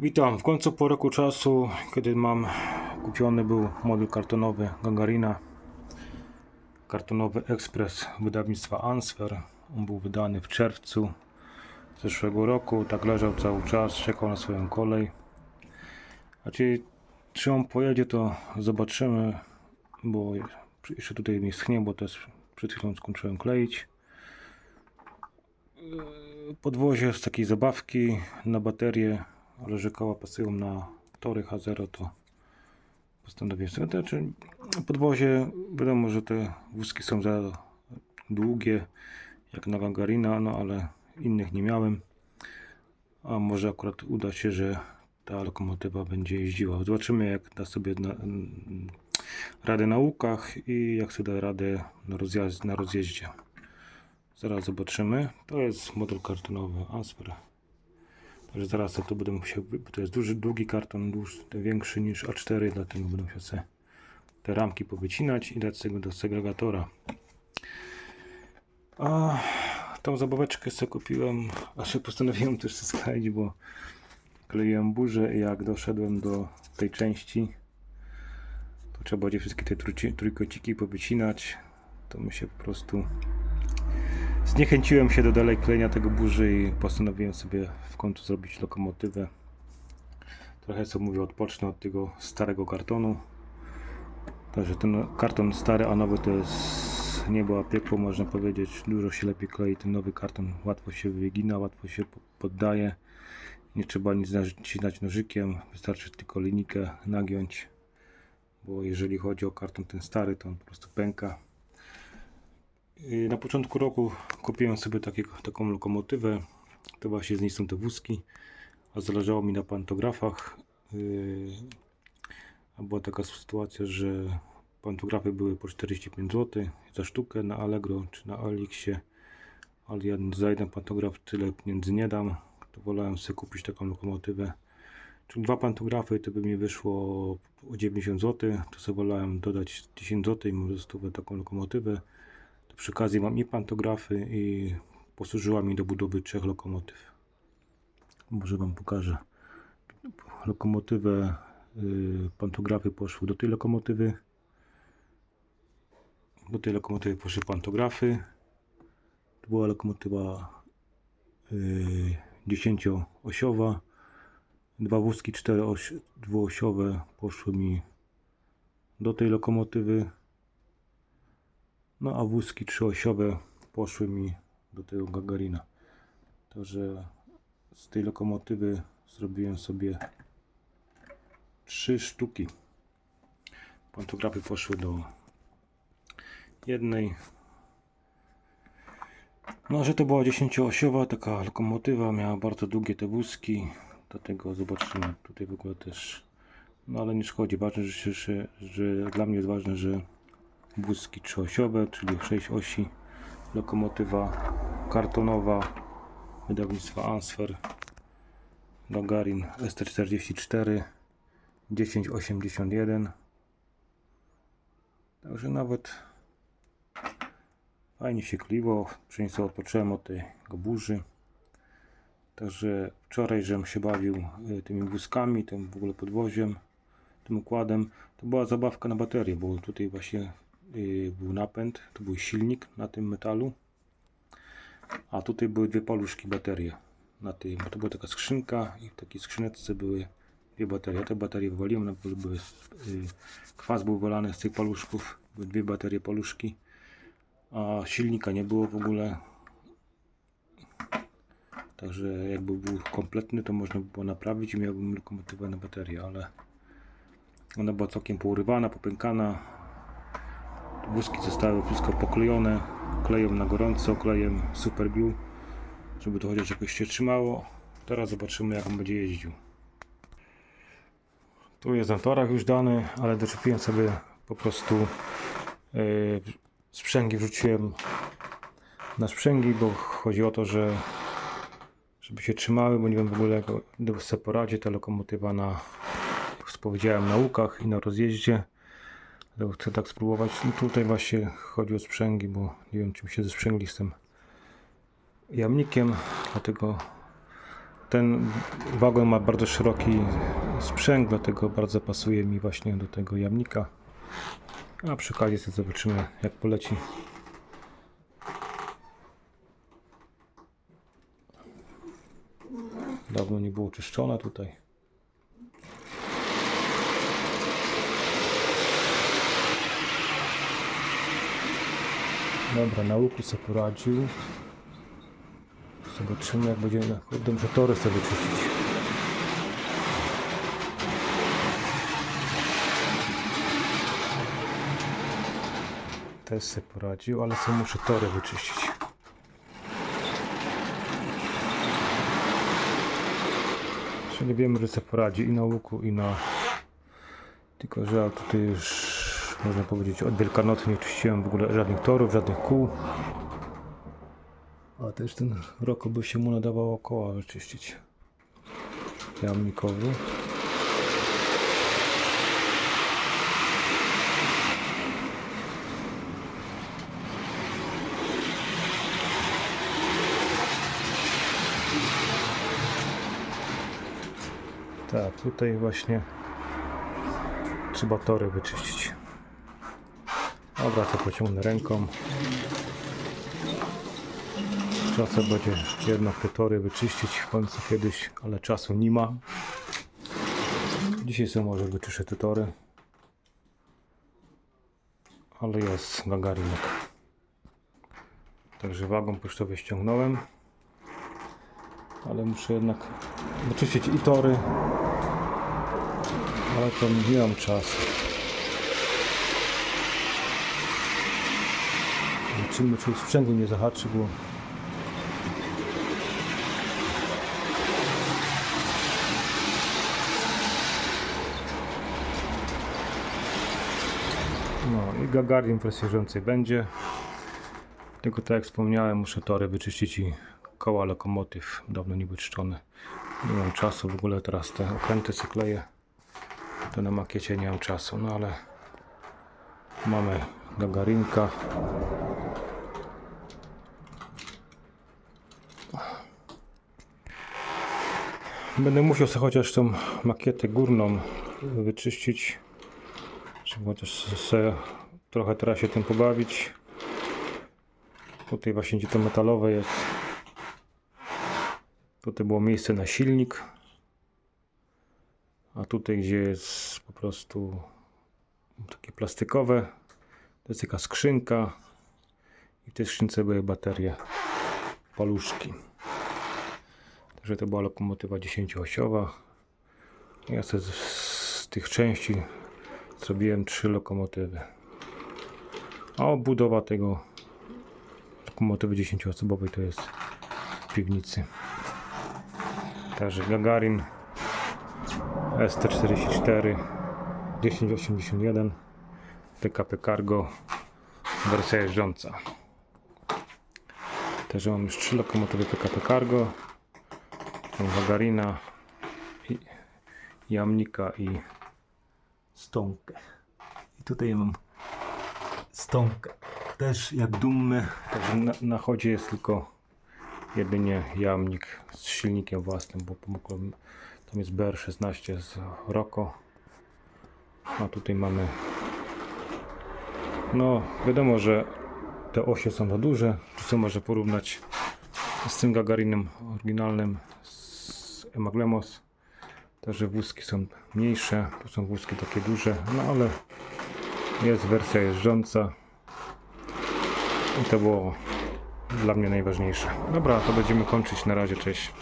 Witam. W końcu po roku czasu, kiedy mam kupiony był model kartonowy Gagarina, kartonowy ekspres wydawnictwa Answer. On był wydany w czerwcu zeszłego roku. Tak leżał cały czas, czekał na swoją kolej. A czy, czy on pojedzie, to zobaczymy, bo jeszcze tutaj mi schnie, bo też przed chwilą skończyłem kleić. Podwozie z takiej zabawki na baterię, ale że koła pasują na tory H0, to postanowiłem sobie. Znaczy, podwozie, wiadomo, że te wózki są za długie, jak na Gagarina, no ale innych nie miałem. A może akurat uda się, że ta lokomotywa będzie jeździła. Zobaczymy, jak da sobie na, radę na łukach i jak sobie da radę na, na rozjeździe. Zaraz zobaczymy. To jest model kartonowy Asper. Także zaraz to będę musiał, bo to jest duży, długi karton, dłuż, większy niż A4, dlatego będę musiał sobie te ramki powycinać i dać tego do segregatora. A tą zabaweczkę sobie kupiłem, a się postanowiłem też sobie skleić, bo kleiłem burzę i jak doszedłem do tej części, to trzeba będzie wszystkie te trójkąciki powycinać. To mi się po prostu Zniechęciłem się do dalej klejenia tego burzy i postanowiłem sobie w końcu zrobić lokomotywę. Trochę co mówię, odpocznę od tego starego kartonu. Także ten karton stary, a nowy to jest niebo a piekło, można powiedzieć. Dużo się lepiej klei ten nowy karton. Łatwo się wygina, łatwo się po- poddaje. Nie trzeba nic nacinać nożykiem, wystarczy tylko linijkę nagiąć. Bo jeżeli chodzi o karton ten stary, to on po prostu pęka. Y, Na początku roku kupiłem sobie takiego, taką lokomotywę. To właśnie z niej są te wózki. A zależało mi na pantografach. Yy, A była taka sytuacja, że pantografy były po 45 zł za sztukę na Allegro czy na Alixie. Ale ja za jeden pantograf tyle pieniędzy nie dam. To wolałem sobie kupić taką lokomotywę. Czyli dwa pantografy to by mi wyszło o 90 zł. To sobie wolałem dodać 10 zł i mam taką lokomotywę. Przy okazji mam i pantografy i posłużyła mi do budowy trzech lokomotyw. Może Wam pokażę. Lokomotywę, y, pantografy poszły do tej lokomotywy. Do tej lokomotywy poszły pantografy. To była lokomotywa y, 10-osiowa. Dwa wózki 4-dwuosiowe poszły mi do tej lokomotywy. No a wózki trzyosiowe poszły mi do tego Gagarina. Także z tej lokomotywy zrobiłem sobie trzy sztuki. Pantografy poszły do jednej. No, że to była 10-osiowa taka lokomotywa, miała bardzo długie te wózki. Dlatego zobaczymy tutaj w ogóle też. No ale nie szkodzi. Ważne, że, że, że dla mnie jest ważne, że wózki trzyosiowe, czyli 6 osi, lokomotywa kartonowa wydawnictwa Answer, Gagarin ST44, 1081. Także nawet fajnie się kliło, przynajmniej odpocząłem od tego burzy. Także wczoraj, żem się bawił y, tymi wózkami, tym w ogóle podwoziem, tym układem. To była zabawka na baterię, bo tutaj właśnie był napęd, to był silnik na tym metalu. A tutaj były dwie paluszki baterie na tym, to była taka skrzynka i w takiej skrzyneczce były dwie baterie. Ja te baterie wywaliłem, były, były y, kwas był wylany z tych paluszków, były dwie baterie paluszki, a silnika nie było w ogóle. Także jakby był kompletny, to można by było naprawić i miałbym lokomotywę na baterię, ale ona była całkiem pourywana, popękana. Wózki zostały wszystko poklejone klejem na gorąco, klejem super glue, żeby to chociaż jakoś się trzymało. Teraz zobaczymy jak on będzie jeździł. Tu jest na torach już dany, ale doczepiłem sobie po prostu yy, sprzęgi wrzuciłem na sprzęgi, bo chodzi o to, że żeby się trzymały, bo nie wiem w ogóle jak sobie poradzi ta lokomotywa na, jak powiedziałem, na łukach i na rozjeździe. Chcę tak spróbować. No tutaj właśnie chodzi o sprzęgi, bo nie wiem czym się ze sprzęgli jamnikiem, dlatego ten wagon ma bardzo szeroki sprzęg, dlatego bardzo pasuje mi właśnie do tego jamnika. A przy okazji sobie zobaczymy jak poleci. Dawno nie było czyszczone tutaj. Dobra, na łuku sobie poradził. Zobaczymy jak będzie dobrze tory sobie czyścić. Też sobie poradził, ale sobie muszę tory wyczyścić. Czyli wiemy, że sobie poradzi i na łuku, i na... Tylko, że tutaj już, można powiedzieć, od Wielkanocy nie czyściłem w ogóle żadnych torów, żadnych kół. A też ten rok by się mu nadawało koła wyczyścić. Jamnikowy. Tak, tutaj właśnie trzeba tory wyczyścić. Dobra, to pociągnę ręką. Czasem będzie jednak te tory wyczyścić w końcu kiedyś, ale czasu nie ma. Dzisiaj sobie może wyczyszczę te tory. Ale jest gagarinek. Także wagą pocztowy ściągnąłem. Ale muszę jednak wyczyścić i tory. Ale to nie mam czasu. Zobaczymy, czy sprzęgło nie zahaczy, bo No i Gagarin bieżącej będzie. Tylko tak jak wspomniałem, muszę tory wyczyścić i koła lokomotyw dawno nie wyczyszczone. Nie mam czasu w ogóle teraz te okręty kleję. To na makiecie nie mam czasu, no ale mamy Gagarinka. Będę musiał sobie chociaż tą makietę górną wyczyścić żeby chociaż sobie trochę teraz się tym pobawić. Tutaj właśnie gdzie to metalowe jest. Tutaj było miejsce na silnik. A tutaj gdzie jest po prostu takie plastikowe. To jest taka skrzynka. I w tej skrzynce były baterie. Paluszki. Także to była lokomotywa 10-osiowa. Ja sobie z, tych części zrobiłem trzy lokomotywy. A obudowa tego lokomotywy 10-osobowej to jest w piwnicy. Także Gagarin ST44 1081 PKP Cargo wersja jeżdżąca. Także mam już trzy lokomotywy PKP Cargo, Gagarina, i Jamnika i Stonkę. I tutaj mam Stonkę. Też jak dumny. Na, na chodzie jest tylko jedynie jamnik z silnikiem własnym, bo pomogłem. Tam jest BR16 z Roko. A tutaj mamy. No, wiadomo, że te osie są za duże. Tu co może porównać z tym Gagarinem oryginalnym z Emaglemos. Także wózki są mniejsze, tu są wózki takie duże, no ale jest wersja jeżdżąca i to było dla mnie najważniejsze. Dobra, to będziemy kończyć. Na razie, cześć.